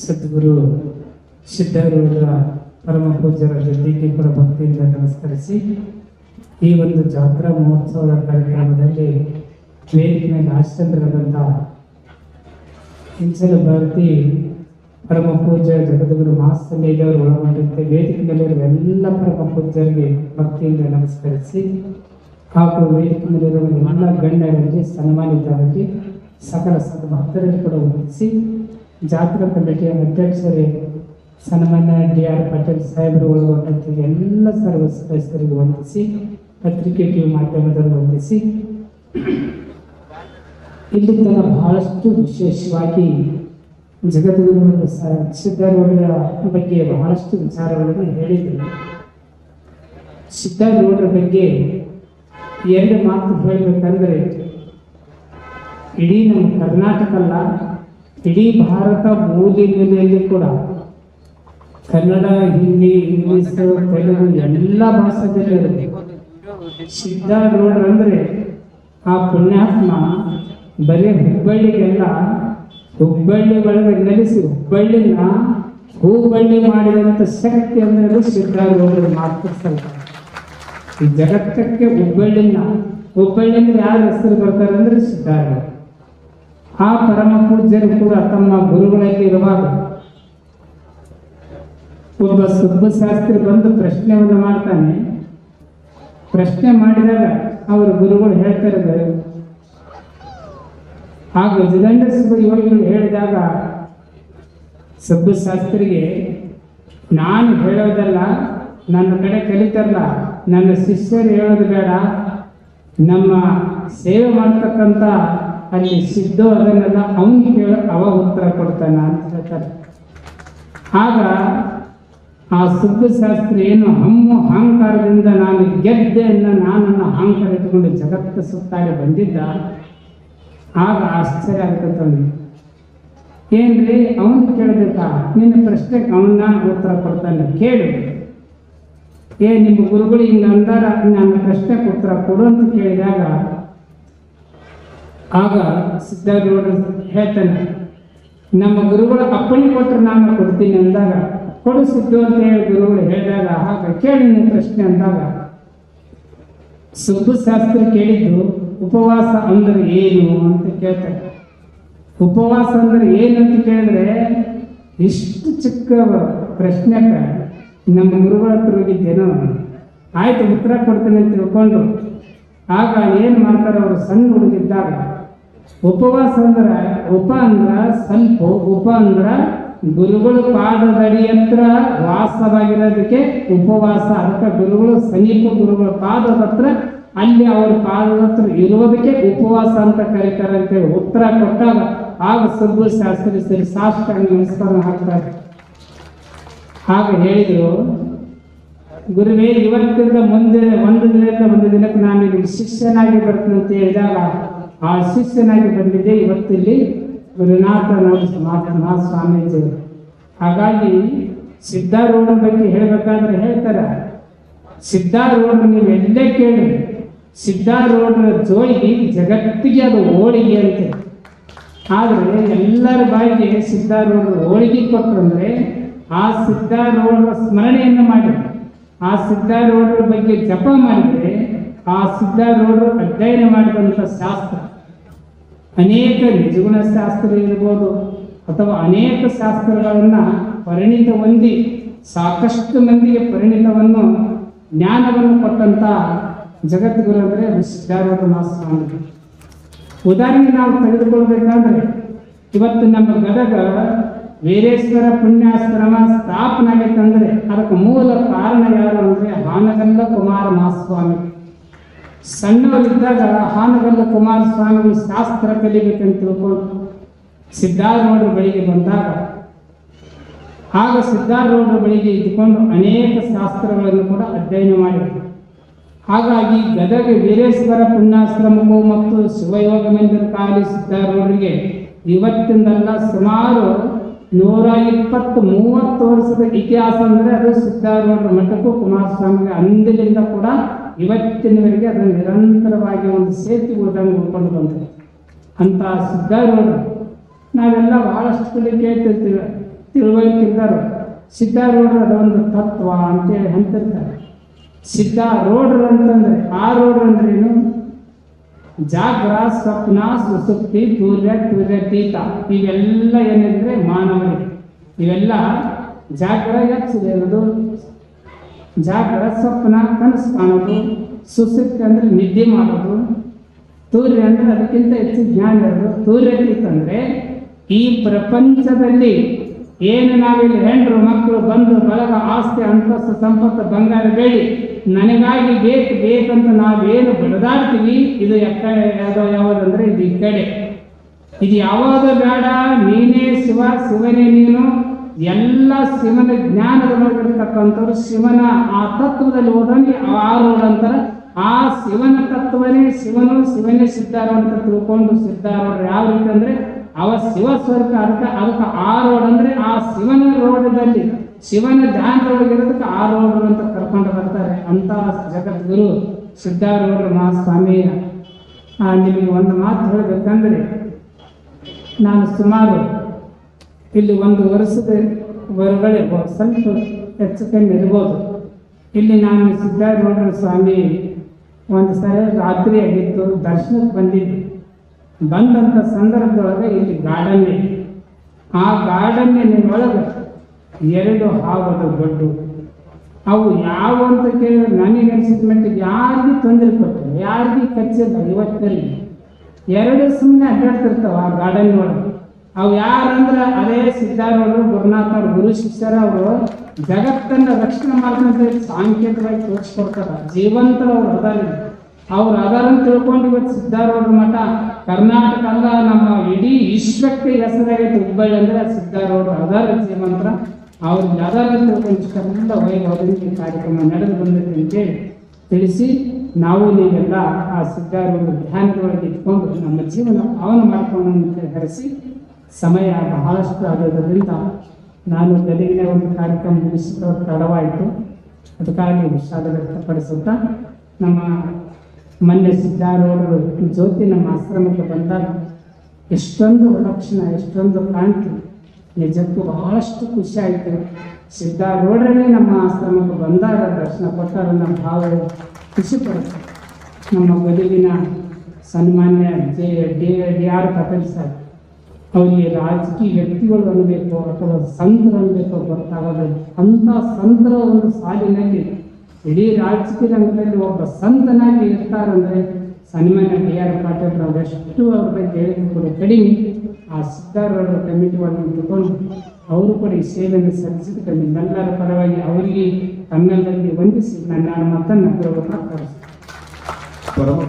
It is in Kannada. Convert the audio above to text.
ಸದ್ಗುರು ಸಿದ್ಧಾರೂಢರ ಪರಮ ಪೂಜ್ಯರ ಕೂಡ ಭಕ್ತಿಯಿಂದ ನಮಸ್ಕರಿಸಿ, ಈ ಒಂದು ಜಾತ್ರಾ ಮಹೋತ್ಸವದ ಕಾರ್ಯಕ್ರಮದಲ್ಲಿ ವೇದಿಕೆ ಮೇಲೆ ಆಶ್ಚರ್ಯರಾದಂಥ ಇಂಚಲ ಭಾರತಿ ಪರಮ ಪೂಜ್ಯ ಜಗದ್ಗುರು ಮಹಾಸನ್ನಿಧಿಯವರು ಒಳಗೊಂಡಂತೆ ವೇದಿಕೆ ಮೇಲಿರುವ ಎಲ್ಲ ಪರಮ ಪೂಜ್ಯರಿಗೆ ಭಕ್ತಿಯಿಂದ ನಮಸ್ಕರಿಸಿ, ಹಾಗೂ ವೇದಿಕೆ ಮೇಲಿರುವ ಎಲ್ಲ ಗಣ್ಯರಲ್ಲಿ ಸನ್ಮಾನಿತರಲ್ಲಿ ಸಕಲ ಸದ್ಭಕ್ತರಲ್ಲಿ ಕೂಡ ವಂದಿಸಿ ಜಾತ್ರಾ ಕಮಿಟಿಯ ಅಧ್ಯಕ್ಷರೇ ಸನ್ಮಾನ್ಯ ಡಿ ಆರ್ ಪಾಟೀಲ್ ಸಾಹೇಬರು ಒಳಗೊಂಡಂತೆ ಎಲ್ಲ ಸರ್ವ ಸದಸ್ಯರಿಗೆ ವಂದಿಸಿ, ಪತ್ರಿಕೆ ಟಿವಿ ಮಾಧ್ಯಮದಲ್ಲಿ ವಂದಿಸಿ, ಇಲ್ಲಿ ತನ್ನ ಬಹಳಷ್ಟು ವಿಶೇಷವಾಗಿ ಜಗದ್ಗುರು ಸ- ಸಿದ್ಧಾರೂಢರ ಬಗ್ಗೆ ಬಹಳಷ್ಟು ವಿಚಾರಗಳನ್ನು ಹೇಳಿದರು. ಸಿದ್ಧಾರೂಢರ ಬಗ್ಗೆ ಎರಡು ಮಾತು ಹೇಳಬೇಕಂದ್ರೆ, ಇಡೀ ನಮ್ಮ ಕರ್ನಾಟಕ ಅಲ್ಲ ಇಡೀ ಭಾರತ ಮೂಲೆ ನೆಲೆಯಲ್ಲಿ ಕೂಡ ಕನ್ನಡ, ಹಿಂದಿ, ಇಂಗ್ಲಿಷ್, ತೆಲುಗು ಎಲ್ಲ ಭಾಷೆದಲ್ಲಿ ಇರುತ್ತೆ. ಸಿದ್ಧಾರೂಢರು ಆ ಪುಣ್ಯಾತ್ಮ ಬರೀ ಹುಬ್ಬಳ್ಳಿಗೆಲ್ಲ ಹುಬ್ಬಳ್ಳಿ ಒಳಗೆ ನೆಲೆಸಿ ಹುಬ್ಬಳ್ಳಿನ ಹೂಬಳ್ಳಿ ಮಾಡಿದಂಥ ಶಕ್ತಿ ಅಂದ್ರೆ ಸಿದ್ಧಾರೂಢರು ಸ್ವಲ್ಪ. ಈ ಜಗತ್ತಕ್ಕೆ ಹುಬ್ಬಳ್ಳಿನ, ಹುಬ್ಬಳ್ಳಿಯಿಂದ ಯಾರು ಹೆಸರು ಬರ್ತಾರೆ ಅಂದ್ರೆ ಸಿದ್ಧಾರೂಢ ಆ ಪರಮ ಪೂಜ್ಯರು ಕೂಡ ತಮ್ಮ ಗುರುಗಳಲ್ಲಿ ಇರುವಾಗ ಒಬ್ಬ ಸುಬ್ಬಶಾಸ್ತ್ರಿ ಬಂದು ಪ್ರಶ್ನೆಯನ್ನು ಮಾಡ್ತಾನೆ. ಪ್ರಶ್ನೆ ಮಾಡಿದಾಗ ಅವರ ಗುರುಗಳು ಹೇಳ್ತಾರೆ ಆ ಗಜದಂಡ ಇವರು ಹೇಳಿದಾಗ ಸುಬ್ಬಶಾಸ್ತ್ರಿಗೆ, ನಾನು ಹೇಳೋದಲ್ಲ, ನನ್ನ ಕಡೆ ಕಲಿತಾರಲ್ಲ, ನನ್ನ ಶಿಷ್ಯರು ಹೇಳೋದು ಬೇಡ. ನಮ್ಮ ಸೇವೆ ಮಾಡ್ತಕ್ಕಂಥ ಅಲ್ಲಿ ಸಿದ್ದು ಅದನ್ನೆಲ್ಲ ಅವನು ಕೇಳ ಅವ ಉತ್ತರ ಕೊಡ್ತಾನೆ ಅಂತ ಹೇಳ್ತಾರೆ. ಆಗ ಆ ಸುಬ್ಬಶಾಸ್ತ್ರಿ ಏನು ಹಮ್ಮು ಅಹಂಕಾರದಿಂದ ನಾನು ಗೆದ್ದೆ ಅನ್ನ ನಾನನ್ನು ಅಹಂಕಾರ ಇಟ್ಕೊಂಡು ಜಗತ್ತು ಸುತ್ತಾಡಿ ಬಂದಿದ್ದ, ಆಗ ಆಶ್ಚರ್ಯ ಆಗ್ತದೆ ಏನ್ರಿ ಅವನು ಕೇಳಬೇಕಾ? ನಿನ್ನ ಪ್ರಶ್ನೆಗೆ ನಾನು ಉತ್ತರ ಕೊಡ್ತಾನೆ ಕೇಳು. ಏ, ನಿಮ್ಮ ಗುರುಗಳು ಹಿಂಗೆ ಅಂದಾರ, ನನ್ನ ಪ್ರಶ್ನೆಗೆ ಉತ್ತರ ಕೊಡು ಅಂತ ಕೇಳಿದಾಗ ಆಗ ಸಿದ್ಧಾರೂಢರು ಹೇಳ್ತಾನೆ, ನಮ್ಮ ಗುರುಗಳು ಅಪ್ಪಣೆ ಕೊಟ್ಟರು ನಾನು ಕೊಡ್ತೀನಿ ಅಂದಾಗ, ಕೊಡು ಸಿದ್ದು ಅಂತ ಹೇಳಿ ಗುರುಗಳು ಹೇಳಿದಾಗ, ಆಗ ಕೇಳಿ ನಿನ್ನ ಪ್ರಶ್ನೆ ಅಂದಾಗ ಸುಬ್ಬು ಶಾಸ್ತ್ರ ಕೇಳಿದ್ದು ಉಪವಾಸ ಅಂದ್ರೆ ಏನು ಅಂತ ಕೇಳ್ತಾರೆ ಉಪವಾಸ ಅಂದ್ರೆ ಏನು ಅಂತ ಕೇಳಿದ್ರೆ, ಇಷ್ಟು ಚಿಕ್ಕ ಪ್ರಶ್ನೆಕ ನಮ್ಮ ಗುರುಗಳ ಹತ್ರ ಹೋಗಿದ್ದೇನೋ. ಆಯ್ತು ಉತ್ತರ ಕೊಡ್ತೇನೆ ತಿಳ್ಕೊಂಡು, ಆಗ ಏನು ಮಾಡ್ತಾರೆ ಅವರು ಸಣ್ಣ ಹುಡುಗಿದ್ದಾಗ ಉಪವಾಸ ಅಂದ್ರೆ ಉಪ ಅಂದ್ರ ಸ್ವಲ್ಪ ಉಪ ಅಂದ್ರ ಗುರುಗಳ ಪಾದದಡಿ ಹತ್ರ ವಾಸವಾಗಿರೋದಕ್ಕೆ ಉಪವಾಸ. ಅದಕ್ಕೆ ಗುರುಗಳು, ಸಮೀಪ ಗುರುಗಳ ಪಾದದ ಹತ್ರ ಅಲ್ಲಿ ಅವ್ರ ಪಾದದ ಹತ್ರ ಇರುವುದಕ್ಕೆ ಉಪವಾಸ ಅಂತ ಕರೀತಾರೆ ಅಂತೇಳಿ ಉತ್ತರ ಕೊಟ್ಟಾಗ ಆಗ ಸುಬ್ಬು ಶಾಸ್ತ್ರಿ ಸರಿ ಸಾಷ್ಟಾಂಗ ನಮಸ್ಕಾರ ಹಾಕ್ತಾರೆ. ಆಗ ಹೇಳಿದ್ರು, ಗುರುವೇ, ಇವತ್ತಿಂದ ಮುಂದೆ, ಒಂದು ದಿನದಿಂದ ಒಂದು ದಿನಕ್ಕೆ ನಾನು ನಿಮಗೆ ಶಿಷ್ಯನಾಗಿ ಬರ್ತೀನಿ ಅಂತ ಹೇಳಿದಾಗ ಆ ಶಿಷ್ಯನಾಗಿ ಬಂದಿದ್ದೆ. ಇವತ್ತಿಲ್ಲಿ ಗುರುನಾಥ ಮಹಾತ್ಮ ಸ್ವಾಮೀಜಿ. ಹಾಗಾಗಿ ಸಿದ್ಧಾರೂಢ ಬಗ್ಗೆ ಹೇಳಬೇಕಾದ್ರೆ ಹೇಳ್ತಾರೆ. ಸಿದ್ಧಾರೂಢ ನೀವು ಎಲ್ಲೇ ಕೇಳಿ ಸಿದ್ಧಾರೂಢರ ಜೋಳಿಗೆ ಜಗತ್ತಿಗೆ ಅದು ಹೋಳಿಗೆ ಅಂತ. ಆದರೆ ಎಲ್ಲರ ಬಾಯಿಗೆ ಸಿದ್ಧಾರೂಢರು ಹೋಳಿಗೆ ಕೊಟ್ಟರಂದ್ರೆ ಆ ಸಿದ್ಧಾರೂಢರ ಸ್ಮರಣೆಯನ್ನು ಮಾಡಿ, ಆ ಸಿದ್ಧಾರೂಢರ ಬಗ್ಗೆ ಜಪ ಮಾಡಿದರೆ, ಆ ಸಿದ್ಧಾರೂಢರು ಅಧ್ಯಯನ ಮಾಡಿದಂಥ ಶಾಸ್ತ್ರ. ಅನೇಕ ನಿಜಗುಣ ಶಾಸ್ತ್ರ ಇರ್ಬೋದು ಅಥವಾ ಅನೇಕ ಶಾಸ್ತ್ರಗಳನ್ನು ಪರಿಣಿತ ಹೊಂದಿ ಸಾಕಷ್ಟು ಮಂದಿಗೆ ಪರಿಣಿತವನ್ನು ಜ್ಞಾನವನ್ನು ಕೊಟ್ಟಂತ ಜಗದ್ಗುರು ಅಂದರೆ ಸಿದ್ಧಾರೂಢ ಸ್ವಾಮಿ ಉದಾಹರಣೆ ನಾವು ತೆಗೆದುಕೊಳ್ಬೇಕಾದ್ರೆ, ಇವತ್ತು ನಮ್ಮ ಗದಗ ವೀರೇಶ್ವರ ಪುಣ್ಯಾಶ್ರಮ ಸ್ಥಾಪನೆ ಆಗೈತೆ ಅಂದರೆ ಅದಕ್ಕೆ ಮೂಲ ಕಾರಣ ಯಾರು ಅಂದ್ರೆ ಹಾನಗಲ್ಲ ಕುಮಾರ ಮಹಾಸ್ವಾಮಿ ಸಣ್ಣವರಿದ್ದಾಗ ಹಾನಗಲ್ಲ ಕುಮಾರಸ್ವಾಮಿ ಶಾಸ್ತ್ರ ಕಲಿಬೇಕಂತ ತಿಳ್ಕೊಂಡು ಸಿದ್ಧಾರೂಢರ ಬಳಿಗೆ ಬಂದಾಗ, ಆಗ ಸಿದ್ಧಾರೂಢರ ಬಳಿಗೆ ಇದ್ದುಕೊಂಡು ಅನೇಕ ಶಾಸ್ತ್ರಗಳನ್ನು ಕೂಡ ಅಧ್ಯಯನ ಮಾಡಿದರು. ಹಾಗಾಗಿ ಗದಗ ವೀರೇಶ್ವರ ಪುಣ್ಯಾಶ್ರಮವು ಮತ್ತು ಶಿವಯೋಗ ಮಂದಿರ ಕಾಲಿ ಸಿದ್ಧಾರೂಢರಿಗೆ ಇವತ್ತಿಂದಲ್ಲ ಸುಮಾರು ನೂರ ಇಪ್ಪತ್ತು ಮೂವತ್ತು ವರ್ಷದ ಇತಿಹಾಸ ಅಂದರೆ ಅದು ಸಿದ್ಧಾರೂಢರ ಮಠಕ್ಕೂ ಕುಮಾರಸ್ವಾಮಿಗೆ ಅಂದಿನಿಂದ ಕೂಡ ಇವತ್ತಿನವರೆಗೆ ಅದನ್ನು ನಿರಂತರವಾಗಿ ಒಂದು ಸೇತುವೆ ಊಟವನ್ನು ಉಳ್ಕೊಂಡು ಬಂದಿದೆ ಅಂತ ಸಿದ್ಧಾರೂಢರು, ನಾವೆಲ್ಲ ಬಹಳಷ್ಟು ಕಡೆ ಕೇಳ್ತಿರ್ತೀವಿ ತಿಳುವಳಿಕೆ ಸಿದ್ಧಾರೂಢ ಅದೊಂದು ತತ್ವ ಅಂತೇಳಿ ಅಂತಿರ್ತಾರೆ ಸಿದ್ಧಾರೂಢರು ಅಂತಂದ್ರೆ ಆ ರೋಡ್ರು ಅಂದ್ರೇನು ಜಾಗ್ರ ಸ್ವಪ್ನ ಸುಸುಪ್ತಿ ತೂರ್ಯ ತೂರ್ಯತೀತ ಇವೆಲ್ಲ ಏನಿದ್ರೆ ಮಾನವರಿಗೆ ಇವೆಲ್ಲ ಜಾಗ್ರ ಎಚ್ಚರ ಇರೋದು ಜಾಗ್ರ ಸ್ವಪ್ನ ಕನಸು ಕಾಣೋದು ಸುಸುಪ್ತಿ ಅಂದ್ರೆ ನಿದ್ದೆ ಮಾಡೋದು, ತೂರ್ಯ ಅಂದ್ರೆ ಅದಕ್ಕಿಂತ ಹೆಚ್ಚು ಜ್ಞಾನ ಇರೋದು. ತೂರ್ಯ ಅಂದ್ರೆ ಈ ಪ್ರಪಂಚದಲ್ಲಿ ಏನು ನಾವಿಲ್ಲಿ ಹೆಂಡ್ರು, ಮಕ್ಕಳು ಬಂದು ಬಳಗ, ಆಸ್ತಿ, ಅಂತಸ್ತು, ಸಂಪತ್ತು, ಬಂಗಾರ ಬೇಡಿ ನನಗಾಗಿ ಬೇಕು, ಬೇಕಂತ ನಾವೇನು ಬಡದಾಡ್ತೀವಿ, ಇದು ಎಕ್ಕಡೆ ಯಾವುದೋ ಯಾವುದಂದ್ರೆ ಇದು ಈ ಕಡೆ. ಇದು ಯಾವಾಗ ಬೇಡ, ನೀನೇ ಶಿವ, ಶಿವನೇ ನೀನು ಎಲ್ಲ ಶಿವನ ಜ್ಞಾನದೊಳಗಿರ್ತಕ್ಕಂಥವ್ರು ಶಿವನ ಆ ತತ್ವದಲ್ಲಿ ಹೋದಂಗೆ ಆ ರೋಡ್ ಅಂತಾರ ಆ ಶಿವನ ತತ್ವನೇ ಶಿವನು ಶಿವನೇ ಸಿದ್ಧಾರ ಅಂತ ತಿಳ್ಕೊಂಡು ಸಿದ್ಧಾರವ್ರು ಯಾವ ರೀತಿ ಅಂದ್ರೆ ಅವ ಶಿವ ಸ್ವರ್ಗ ಅದಕ್ಕೆ ಅದಕ್ಕೆ ಆ ರೋಡ್ ಅಂದ್ರೆ ಆ ಶಿವನ ರೋಡದಲ್ಲಿ ಶಿವನ ಧ್ಯಾನದೊಳಗಿರೋದಕ್ಕೆ ಆ ರೋಡ್ ಅಂತ ಕರ್ಕೊಂಡು ಬರ್ತಾರೆ ಅಂತ ಜಗದ್ಗುರು ಸಿದ್ಧಾರೂಢ ಮಹಾಸ್ವಾಮಿ ಆ, ನಿಮಗೆ ಒಂದು ಮಾತು ಹೇಳಬೇಕಂದ್ರೆ ನಾನು ಸುಮಾರು ಇಲ್ಲಿ ಒಂದು ವರ್ಷದ ಹೊರಗಡೆ ಸ್ವಲ್ಪ ಹೆಚ್ಚು ಕಮ್ಮಿ ಇರ್ಬೋದು. ಇಲ್ಲಿ ನಾನು ಸಿದ್ಧಾರೂಢ ಸ್ವಾಮಿ ಒಂದು ಸಲ ರಾತ್ರಿ ಆಗಿತ್ತು, ದರ್ಶನಕ್ಕೆ ಬಂದಿದ್ದೆ. ಬಂದಂಥ ಸಂದರ್ಭದೊಳಗೆ ಇಲ್ಲಿ ಗಾರ್ಡನ್ ಇದೆ. ಆ ಗಾರ್ಡನ್ನಿನೊಳಗೆ ಎರಡು ಹಾವದ ದೊಡ್ಡ. ಅವು ಯಾವ ಅಂತ ಕೇಳಿದ್ರೆ ನನಗೆ ಅನಿಸಿದ ಮಟ್ಟಿಗೆ ಯಾರಿಗೂ ತೊಂದರೆ ಕೊಟ್ಟಿಲ್ಲ, ಯಾರಿಗೂ ಕಚ್ಚಿಲ್ಲ ಇವತ್ತಲ್ಲಿ ಎರಡು ಸುಮ್ಮನೆ ಅಡ್ಡಾಡ್ತಿರ್ತಾವೆ ಆ ಗಾರ್ಡನ್ ಒಳಗೆ ಅವು ಯಾರಂದ್ರೆ ಅದೇ ಸಿದ್ಧಾರವರು ಗುರುನಾಥ ಗುರು ಶಿಷ್ಯರ ಅವರು ಜಗತ್ತನ್ನ ರಕ್ಷಣೆ ಮಾಡ್ಕೊಂತ ಸಾಂಕೇತಿಕವಾಗಿ ತೋರಿಸ್ಕೊಡ್ತಾರ. ಜೀವಂತರ ಅವ್ರು ಅದಾರ. ಅವ್ರು ಅದಾರ ಅಂತ ತಿಳ್ಕೊಂಡು ಇವತ್ತು ಸಿದ್ಧಾರೂಢರ ಮಠ ಕರ್ನಾಟಕ ಅಲ್ಲ ನಮ್ಮ ಇಡೀ ವಿಶ್ವಕ್ಕೆ ಹೆಸರಾಗೈತೆ ಹುಬ್ಬಳ್ಳಿ ಅಂದ್ರೆ ಸಿದ್ಧಾರೂಢರು ಅದಾರ ಜೀವಂತರ. ಅವ್ರಿಗೆ ಅದಾರ ತಿಳ್ಕೊಂಡ ಈ ಕಾರ್ಯಕ್ರಮ ನಡೆದು ಬಂದೈತಿ ಅಂತ ಹೇಳಿ ತಿಳಿಸಿ ನಾವು ನೀವೆಲ್ಲ ಆ ಸಿದ್ಧಾರೂಢ ಧ್ಯಾನದೊಳಗೆ ಇಟ್ಕೊಂಡು ನಮ್ಮ ಜೀವನ ಅವನು ಮಾಡ್ಕೊಂಡು ಅಂತ ಹರಿಸಿ ಸಮಯ ಬಹಳಷ್ಟು ಆಗೋದ್ರಿಂದ ನಾನು ಗದಗಿನ ಒಂದು ಕಾರ್ಯಕ್ರಮ ಮುಗಿಸಿದ ತಡವಾಯಿತು. ಅದಕ್ಕಾಗಿ ವಿಷಾದ ವ್ಯಕ್ತಪಡಿಸುತ್ತಾ ನಮ್ಮ ಮೊನ್ನೆ ಸಿದ್ಧಾರೂಢರು ಜ್ಯೋತಿ ನಮ್ಮ ಆಶ್ರಮಕ್ಕೆ ಬಂದಾಗ ಎಷ್ಟೊಂದು ಲಕ್ಷಣ ಎಷ್ಟೊಂದು ಕಾಂತಿ ನಿಜಕ್ಕೂ ಬಹಳಷ್ಟು ಖುಷಿ ಆಯಿತು. ಸಿದ್ಧಾರೂಢರೇ ನಮ್ಮ ಆಶ್ರಮಕ್ಕೆ ಬಂದಾಗ ದರ್ಶನ ಕೊಟ್ಟಾಗ ನಮ್ಮ ಭಾವ ಖುಷಿ ಪಡುತ್ತೆ. ನಮ್ಮ ಗದಗಿನ ಸನ್ಮಾನ್ಯ J D D R Kapil sir. ಅವರಿಗೆ ರಾಜಕೀಯ ವ್ಯಕ್ತಿಗಳು ಅನ್ನಬೇಕು ಅಥವಾ ಸಂತರು ಅನ್ಬೇಕು ಗೊತ್ತಾಗೋದಿಲ್ಲ ಅಂಥ ಸಂತರ ಒಂದು ಸಾಲಿನಲ್ಲಿ ಇಡೀ ರಾಜಕೀಯ ರಂಗದಲ್ಲಿ ಒಬ್ಬ ಸಂತನಾಗಿ ಇರ್ತಾರಂದ್ರೆ ಸನ್ಮಾನ್ಯ ಡಿ ಆರ್ ಪಾಟೀಲ್ ಅವರು ಎಷ್ಟು ಅವ್ರ ಬಗ್ಗೆ ಹೇಳಿದ್ರು ಕೂಡ ಕಡಿಮೆ ಆ ಕಮಿಟಿ ಒಳಗೆ ತಗೊಂಡು ಅವರು ಕೂಡ ಈ ಸೇವೆಯನ್ನು ಸಲ್ಲಿಸಿದ ನಿಮ್ಮೆಲ್ಲರ ಪರವಾಗಿ ಅವರಿಗೆ ತಮ್ಮೆಲ್ಲರಿಗೆ ವಂದಿಸಿ. ನನ್ನ ಮಾತನ್ನು ಪರಮ